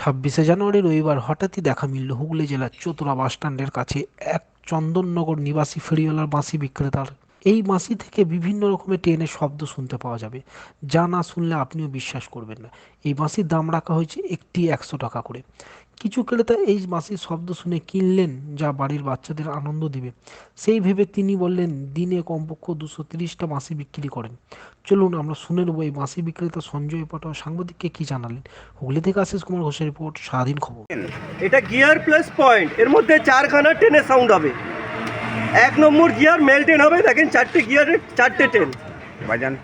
ছাব্বিশে জানুয়ারি রবিবার হঠাৎই দেখা মিলল হুগলি জেলার চতুরা বাসস্ট্যান্ডের কাছে এক চন্দননগর নিবাসী ফেরিওয়ালার বাঁশি বিক্রেতার। এই বাঁশি থেকে বিভিন্ন রকমের ট্রেনের শব্দ শুনতে পাওয়া যাবে। যা না শুনলে আপনিও বিশ্বাস করবেন না। এই বাঁশির দাম রাখা হয়েছে একটি একশো টাকা করে। কিছু ক্রেতা এই বাঁশির শব্দ শুনে কিনলেন যা বাড়ির বাচ্চাদের আনন্দ দিবে। সেই ভেবে তিনি বললেন দিনে কমপক্ষে দুশো তিরিশটা বাঁশি বিক্রি করেন। চলুন আমরা শুনে নেব এই বাঁশি বিক্রেতা সঞ্জয় পাটোয়া সাংবাদিককে কি জানালেন? হুগলি থেকে আশিস কুমার ঘোষের রিপোর্ট স্বাধীন খবর। এটা গিয়ার প্লাস পয়েন্ট। এর মধ্যে চারখানা ট্রেনের সাউন্ড হবে। এক নম্বর গিয়ার মেল ট্রেন হবে। দেখেন চারটে গিয়ারের চারটে ট্রেন। বাজান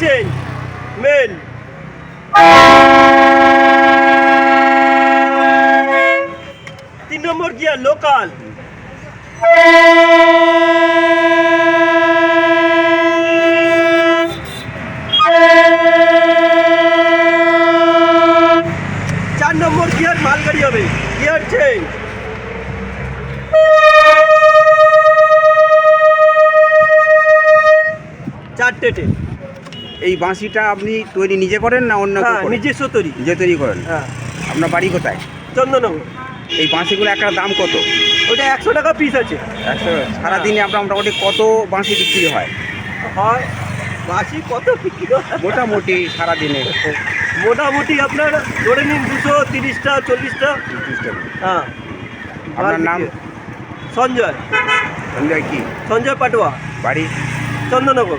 চেঞ্জ মেল তিন নম্বর গিয়ার লোকাল চার নম্বর গিয়ার মালগাড়ি হবে গিয়ার চেঞ্জ চারটে ট্রেন এই বাঁশিটা আপনি তৈরি নিজে করেন না অন্য হ্যাঁ নিজস্ব তৈরি। নিজে তৈরি করেন? হ্যাঁ। আপনার বাড়ি কোথায়? চন্দননগর। এই বাঁশিগুলো একটা দাম কত? ওটা একশো টাকা পিস আছে। একশো সারাদিনে আপনার মোটামুটি কত বাঁশি বিক্রি হয়? হয় বাসি কত বিক্রি হয়? মোটামুটি সারাদিনে। মোটামুটি আপনার ধরে নিন দুশো তিরিশটা চল্লিশটা। হ্যাঁ। আপনার নাম? সঞ্জয়। সঞ্জয় কি? সঞ্জয় পাটোয়া। বাড়ি? চন্দননগর।